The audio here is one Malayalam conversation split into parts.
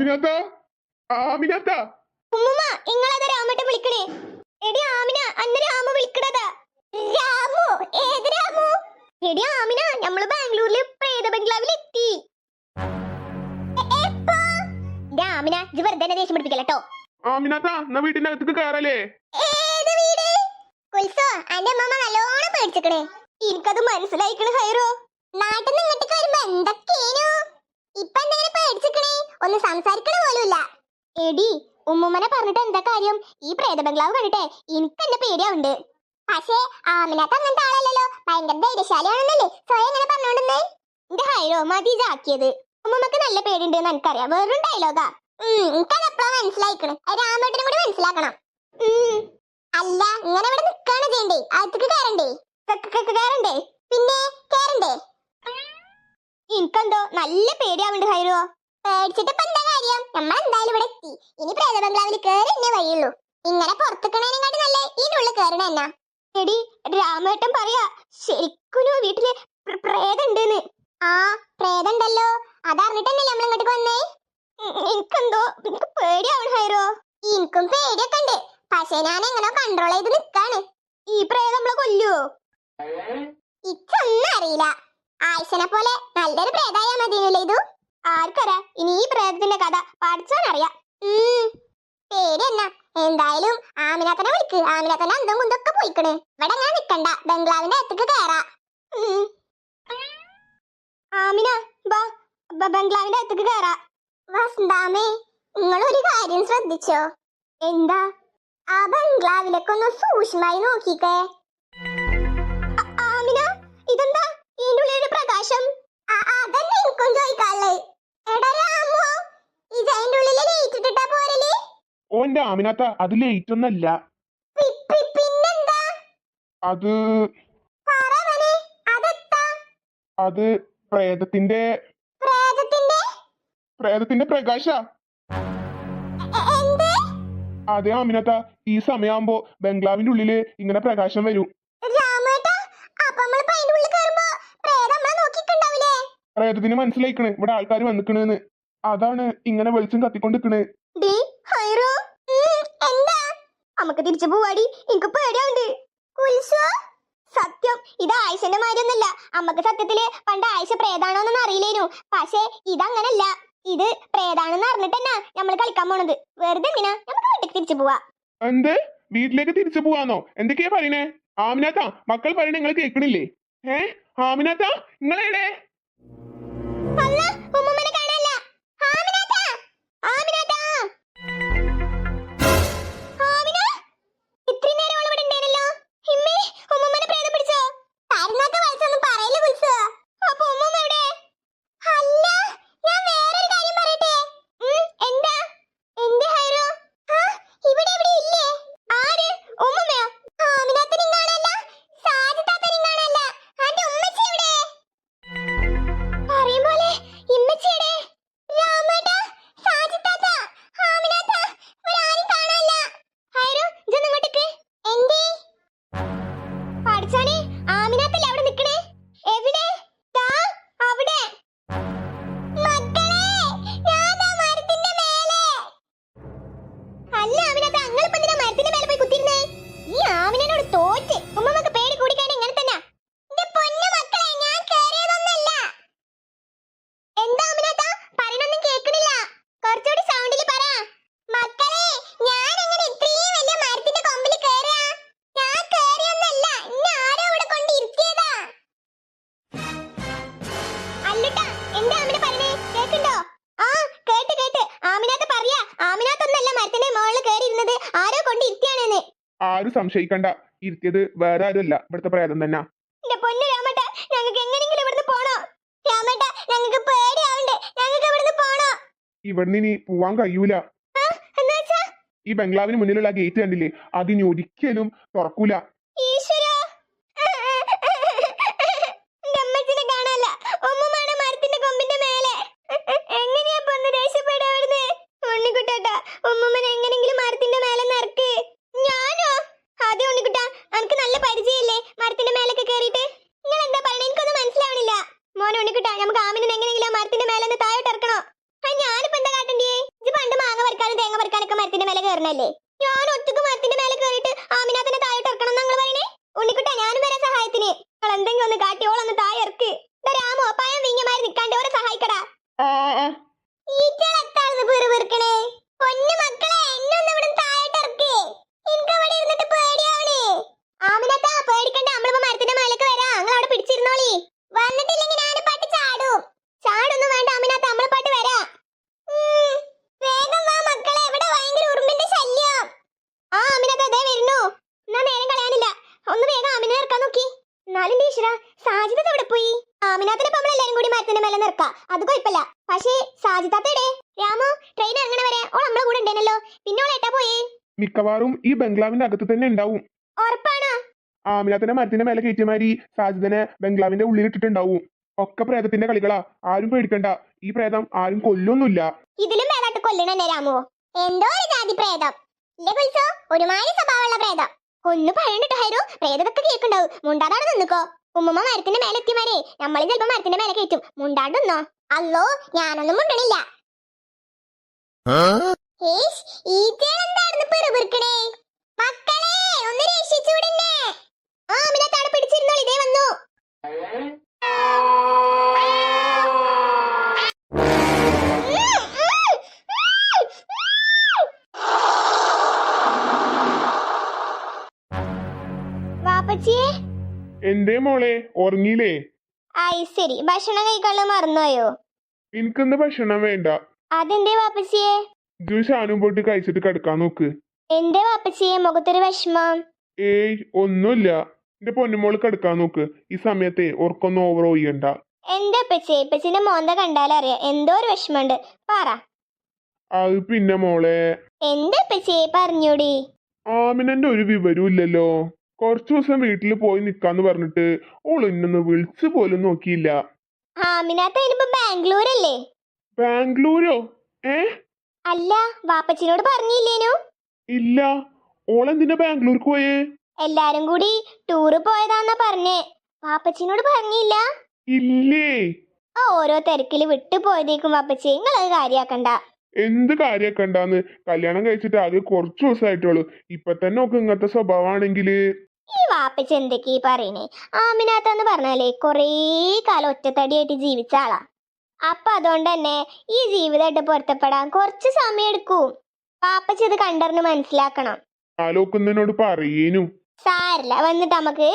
ആമിനാത്ത? ആമിനാത്ത? ഉമ്മുമ്മ ഇങ്ങളതാ രാമേട്ടൻ വിളിക്കണേ. എടി ആമിന അന്ന് രാമ വിളിക്കണതാ. രാമു ഏത് രാമു? എടി ആമിന നമ്മൾ ബാംഗ്ലൂരിൽ പ്രേത ബംഗ്ലാവിൽ എത്തി രാമിന ഇത് വെറുതെ എന്നെ ദേഷ്യം പിടിപ്പിക്കല്ലോ ആമിനാത്ത എന്നാ വീടിന്റെ അകത്തേക്ക് കയറല്ലേ ഏത് വീട്? കുൽസോ അന്റെ അമ്മ നല്ലോണം പേടിച്ചിക്കണേ. എനിക്കത് മനസ്സിലായിക്കണ് ഹൈറോ. നാട്ടിൽ നിന്ന് ഇങ്ങോട്ടേക്ക് വരുമ്പോ എന്തൊക്കെയേനു? ഇപ്പൊ എന്തെങ്കിലും പേടിച്ചിക്കണേ ഒന്ന് സംസാരിക്കണ പോലുമില്ല. എടി ഉമ്മുമ്മനെ പറഞ്ഞിട്ട് എന്താ കാര്യം? ഈ പ്രേത ബംഗ്ലാവ് കണ്ടിട്ടേ എനിക്ക് എന്നെ പേടിയാവുണ്ട് പക്ഷേ ആമിനത്ത് അങ്ങനത്തെ ആളല്ലല്ലോ. ഭയങ്കര ധൈര്യശാലിയാണെന്നല്ലേ സ്വയം എങ്ങനെ പറഞ്ഞോണ്ടെന്നേ എന്റെ ഹൈറോ മതി ഇതാക്കിയത്. ഉമ്മുമ്മക്ക് നല്ല പേടിയുണ്ട് എന്ന് എനിക്കറിയാം. വെറും ഡയലോഗാ എനിക്കത് എപ്പോഴാ മനസ്സിലായിക്കണ്? രാമേട്ടനും കൂടി മനസ്സിലാക്കണം. അല്ല ഇങ്ങനെ ഇവിടെ നിക്കാണ് ചെയ്യണ്ടേ? അകത്തേക്ക് കയറണ്ടേ? കയറണ്ടേ? പിന്നെ കയറണ്ടേ? എനിക്കെന്തോ നല്ല പേടിയാവുണ്ട് ഹൈറോ. പേടിച്ചിട്ട് ഇപ്പൊ കാര്യം? നമ്മൾ എന്തായാലും ഇവിടെ എത്തി. ഇനി പ്രേത ബംഗ്ലാവിൽ കയറി എന്നെ വഴിയുള്ളൂ. ഇങ്ങനെ പുറത്തുക്കണേനെക്കാട്ടി നല്ല ഇതിനുള്ളിൽ കയറണ എന്നാ. എടി രാമേട്ടൻ പറയാ ശരിക്കും വീട്ടിൽ പ്രേതണ്ടെന്ന്. ആ പ്രേതണ്ടല്ലോ. അതറിഞ്ഞിട്ടല്ലേ നമ്മൾ ഇങ്ങോട്ട് വന്നേ എനിക്കെന്തോ എനിക്ക് പേടിയാവണം ഹൈറോ. എനിക്കും പേടിയൊക്കെ ഉണ്ട് പക്ഷെ ഞാൻ എങ്ങനെ കൺട്രോൾ ചെയ്ത് നിക്കാണ്. ഈ പ്രേതം നമ്മളെ കൊല്ലുവോ? ഇച്ചൊന്നും അറിയില്ല. ആയിഷനെ പോലെ നല്ലൊരു പ്രേതായാ മതിയല്ലോ ഇത്? ആർക്കറിയാ. ഇനി ഈ പ്രേതത്തിന്റെ കഥ പഠിച്ചോനറിയാം പേര് എന്നാ എന്തായാലും ആമിനാത്തനെ വിളിക്ക്. ആമിനാത്തന്റെ അന്തം കുന്തൊക്കെ പോയിക്കണ്. ഇവിടെ ഞാൻ നിക്കണ്ട. ബംഗ്ലാവിന്റെ അകത്തേക്ക് കയറാ. ആമിന ബംഗ്ലാവിന്റെ അകത്തേക്ക് കയറാ വസന്താമേ നിങ്ങൾ ഒരു കാര്യം ശ്രദ്ധിച്ചോ. എന്താ? ആ ബംഗ്ലാവിലൊക്കെ ഒന്ന് സൂക്ഷ്മമായി നോക്കിക്കേ. ആമിന ഇതെന്താ? ഉള്ളിൽ ഒരു പ്രകാശം അ- അതന്നെ എനിക്കും എടാ രാമു ഇത് അതിന്റെ ഉള്ളിൽ ലേറ്റ് ഇട്ടിട്ടാ പോരൽ? ഓന്റെ ആമിനാത്ത അത് ലേറ്റ് ഒന്നല്ല. പിന്നെന്താ? അത് അത് പ്രേതത്തിന്റെ പ്രേതത്തിന്റെ പ്രകാശ. അതെ ആമിനാത്ത ഈ സമയമാകുമ്പോ ബംഗ്ലാവിന്റെ ഉള്ളിൽ ഇങ്ങനെ പ്രകാശം വരും രാമേട്ടാ അപ്പൊ നമ്മളിപ്പോ അതിന്റെ ഉള്ളിൽ കയറുമ്പോ പ്രേതം നമ്മളെ ഇതിന് മനസ്സിലായിക്കണ്. ഇവിടെ ആൾക്കാർ വന്നിക്കണെന്ന്. അതാണ് ഇങ്ങനെ വെളിച്ചം ഉം, എന്താ? നമുക്ക് തിരിച്ചു പോവാടി. എനിക്ക് പേടിയാവുണ്ട്. കുൽസോ സത്യം ഇത് ആയിഷന്റെ മാതിരിയൊന്നല്ല അമ്മയ്ക്ക് സത്യത്തിൽ പണ്ട് ആയിഷ പ്രേതാണോന്നൊന്നും അറിയില്ലേനു. പക്ഷേ ഇതങ്ങനല്ല. ഇത് പ്രേതാണെന്ന് അറിഞ്ഞിട്ടെന്നാ നമ്മൾ കളിക്കാൻ പോണത്. വെറുതെ എന്തിനാ നമുക്ക് വീട്ടിൽ തിരിച്ചു പോവാ. എന്ത്? വീട്ടിലേക്ക് തിരിച്ചു പോവാന്നോ? എന്തൊക്കെയാ പറയണേ? ആമിനാത്ത മക്കൾ പറയണ നിങ്ങൾ കേൾക്കണില്ലേ? ഏ? ആമിനാത്ത നിങ്ങളെവിടെ? ആരും സംശയിക്കണ്ട. ഇരുത്തിയത് വേറെ ആരുമല്ല. ഇവിടുത്തെ പ്രേതം തന്നെ. പൊന്നു ഇവിടുന്ന് ഇനി പോവാൻ കഴിയൂല. ഈ ബംഗ്ലാവിന് മുന്നിലുള്ള ഗേറ്റ് കണ്ടില്ലേ? അതിനി ഒരിക്കലും തുറക്കൂല. എങ്ങനെയാ ഇപ്പൊ ഒന്ന് രക്ഷപ്പെടുക അവിടുന്ന് എങ്ങനെങ്കിലും മരത്തിന്റെ മേലെ നിറക്ക് ഞാനോ അതെ ഉണ്ണിക്കുട്ടാ അനക്ക് നല്ല പരിചയല്ലേ? മരത്തിന്റെ മേലൊക്കെ കേറിയിട്ട്? നിങ്ങൾ എന്താ പറയണേ? എനിക്കൊന്നും മനസ്സിലാവണില്ല. മോനെ ഉണ്ണിക്കുട്ടാ നമുക്ക് ആമിനെ എങ്ങനെയെങ്കിലും മരത്തിന്റെ മേലെ നിന്ന് താഴോട്ട് ഇറക്കണോ? ഞാനിപ്പോ എന്താ കാട്ടണ്ടേ ഇത് പണ്ട് മാങ്ങ പറിക്കാനും തേങ്ങ പറിക്കാനൊക്കെ മരത്തിന്റെ മേലെ കയറണല്ലേ ഞാൻ ഒറ്റയ്ക്ക് മരത്തിന്റെ മേലെ കയറിയിട്ട് ആമിനാത്തിനെ താഴോട്ട് ഇറക്കണം നിങ്ങൾ പറയണേ? ഉണ്ണിക്കുട്ട ഞാനും വരാം സഹായത്തിന്. നിങ്ങൾ എന്തെങ്കിലും ഒന്ന് കാട്ടി ഓളൊന്ന് താഴെ ഇറക്ക്. രാമോ പഴം വിങ്ങമാരി നിക്കാണ്ട് ഓരെ സഹായിക്കടാ. ഈറ്റളെത്താണെന്ന് പിറുപിറുക്കണേ പൊന്നു മക്കളെ എന്നൊന്നും ഇവിടെ താഴോട്ട് ഇറക്ക് എനിക്ക് അവിടെ ഇരുന്നിട്ട് പേടിയാവണേ ആമിനത്താ പേടിക്കണ്ട നമ്മളിപ്പോ മരത്തിന്റെ മേലേക്ക് വരാം നിങ്ങൾ അവിടെ പിടിച്ചിരുന്നോളി വന്നിട്ടില്ലെങ്കിൽ ഞാൻ പാട്ട് ചാടും ചാടൊന്നും വേണ്ട അമിനാത്ത നമ്മളെ പാട്ട് വരാം ഉം, വേഗം വാ മക്കളെ ഇവിടെ ഭയങ്കര ഉറുമ്പിന്റെ ശല്യം ആ അമിനാത്ത അതേ വരുന്നു എന്നാ നേരം കളയാനില്ല ഒന്ന് വേഗം അമിനെ ഇറക്കാൻ നോക്കി എന്നാലും ടീച്ചറ സാജിദ എവിടെ പോയി? ആമിനാത്തിനെ നമ്മൾ എല്ലാരും കൂടി മരത്തിന്റെ മേലെ നിർക്കാം. അത് കുഴപ്പമില്ല. പക്ഷേ സാജിദാത്തയുടെ രാമു ട്രെയിൻ ഇറങ്ങണ വരെ ഓൾ നമ്മളെ കൂടെ ഉണ്ടേനല്ലോ. പിന്നെ ഓൾ എട്ടാ പോയേ? മിക്കവാറും ഈ ബംഗ്ലാവിന്റെ അകത്ത് തന്നെ ഉണ്ടാവും. ഉറപ്പാണോ? ആമിനാത്തിനെ മരത്തിന്റെ മേലെ കയറ്റിമാരി സാജിദനെ ബംഗ്ലാവിന്റെ ഉള്ളിൽ ഇട്ടിട്ടുണ്ടാവും. ഒക്കെ പ്രേതത്തിന്റെ കളികളാ. ആരും പേടിക്കണ്ട. ഈ പ്രേതം ആരും കൊല്ലൊന്നുമില്ല. ഇതിലും മേലാട്ട് കൊല്ലണന്നെ രാമു എന്തോ ഒരു ജാതി പ്രേതം ഇല്ലേ കുൽസോ? ഒരുമാതിരി സ്വഭാവമുള്ള പ്രേതം. ഒന്ന് പറയണ്ടോ ഹൈറു. പ്രേതതൊക്കെ കേൾക്കുണ്ടാവും മുണ്ടാടാണ് നിന്നിക്കോ. ഉമ്മമ്മ മരത്തിന്റെ മേലെ എത്തിമാരെ നമ്മൾ ചിലപ്പോ മരത്തിന്റെ മേലെ കയറ്റും. മുണ്ടാണ്ടൊന്നോ അല്ലോ ഞാനൊന്നും മുണ്ടണില്ല. ആ? പിടിച്ചിരുന്നോളി. ഇതേ വന്നു. എന്തേ മോളെ? ഉറങ്ങിയില്ലേ? ആയി ശരി. ഭക്ഷണം കഴിക്കാനുള്ള മറന്നുപോയോ? എനിക്കെന്ത് ഭക്ഷണം വേണ്ട. അതെന്തേ വാപ്പച്ചിയെ? ജ്യൂസ് ആനും പോട്ട് കഴിച്ചിട്ട് കിടക്കാൻ നോക്ക്. എന്റെ വാപ്പച്ചിയെ? മുഖത്തൊരു വിഷമം. ഏയ് ഒന്നുമില്ല. എന്റെ പൊന്നുമോൾ കിടക്കാൻ നോക്ക്. ഈ സമയത്തെ ഉറക്കൊന്നും ഓവർ ചെയ്യണ്ട എന്റെ ഇപ്പച്ചിന്റെ മോന്ത കണ്ടാലറിയാം എന്തോ ഒരു വിഷമമുണ്ട്. പറ. അത് പിന്നെ മോളെ. എന്റെ അപ്പച്ചിയെ പറഞ്ഞൂടി. ആമിനന്റെ ഒരു വിവരവും ഇല്ലല്ലോ. കുറച്ചു ദിവസം വീട്ടിൽ പോയി നിക്കാന്ന് പറഞ്ഞിട്ട് ഓൾ ഇന്നൊന്ന് വിളിച്ചു പോലും നോക്കിയില്ല. ആമിനാത്ത ഇനിയിപ്പോ ബാംഗ്ലൂരല്ലേ? ബാംഗ്ലൂരോ? ഏ? അല്ല വാപ്പച്ചിനോട് പറഞ്ഞില്ലേനു? ഇല്ല. ഓളെന്തിനാ ബാംഗ്ലൂർക്ക് പോയേ? എല്ലാരും കൂടി ടൂറ് പോയതാന്നാ പറഞ്ഞേ. വാപ്പച്ചിനോട് പറഞ്ഞില്ല? ഇല്ലേ. ആ ഓരോ തിരക്കിൽ വിട്ടു പോയതേക്കും വാപ്പച്ചി. നിങ്ങളത് കാര്യാക്കണ്ട. എന്ത് കാര്യാക്കണ്ടാന്ന്? കല്യാണം കഴിച്ചിട്ട് ആകെ കുറച്ചു ദിവസമായിട്ടുള്ളൂ ഇപ്പൊ തന്നെ ഒക്കെ ഇങ്ങനത്തെ സ്വഭാവമാണെങ്കിൽ ഈ വാപ്പച്ച എന്തൊക്കെയാ ഈ പറയണേ? ആമിനാത്തെന്ന് പറഞ്ഞാലേ കൊറേ കാലം ഒറ്റത്തടിയായിട്ട് ജീവിച്ച ആളാ. അപ്പൊ അതുകൊണ്ട് തന്നെ ഈ ജീവിതമായിട്ട് പൊരുത്തപ്പെടാൻ കുറച്ച് സമയം എടുക്കും. പാപ്പച്ച ഇത് കണ്ടറിഞ്ഞ് മനസ്സിലാക്കണം. ആലോക്കുന്നതിനോട് പറയേനു. സാരില്ല വന്നിട്ട് നമുക്ക്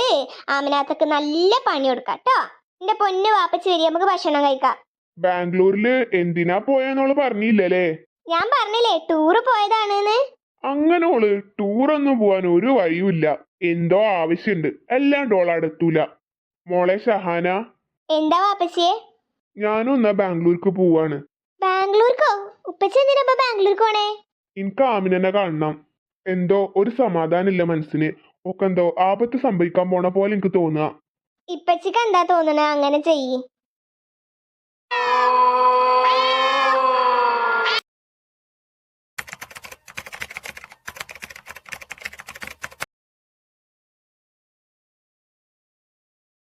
ആമിനാത്തക്ക് നല്ല പണി കൊടുക്കാം കേട്ടോ എന്റെ പൊന്നു വാപ്പച്ച വരി നമുക്ക് ഭക്ഷണം കഴിക്കാം. ബാംഗ്ലൂരിൽ എന്തിനാ പോയെന്നോൾ പറഞ്ഞില്ലല്ലേ? ഞാൻ പറഞ്ഞില്ലേ ടൂറ് പോയതാണെന്ന്. അങ്ങനെ ഓൾ ടൂറൊന്നും പോവാൻ ഒരു വഴിയുമില്ല. എന്തോ ആവശ്യണ്ട്. എല്ലാം ഡോൾ അടുത്തൂല മോളെ ഷഹാന. എന്താ വാപ്പച്ചിയെ? ഞാനും എന്നാ ബാംഗ്ലൂർക്ക് പോവാണ്. ബാംഗ്ലൂർക്കോ? ഉപ്പച്ചി എന്തിനാ ബാംഗ്ലൂർക്ക് പോണേ? എനിക്ക് ആമിനെ കാണണം. എന്തോ ഒരു സമാധാനമില്ല മനസ്സിന്. ഒക്കെ എന്തോ ആപത്ത് സംഭവിക്കാൻ പോണ പോലെ എനിക്ക് തോന്നുക ഇപ്പച്ചിക്ക് എന്താ തോന്നണ അങ്ങനെ ചെയ്യ്.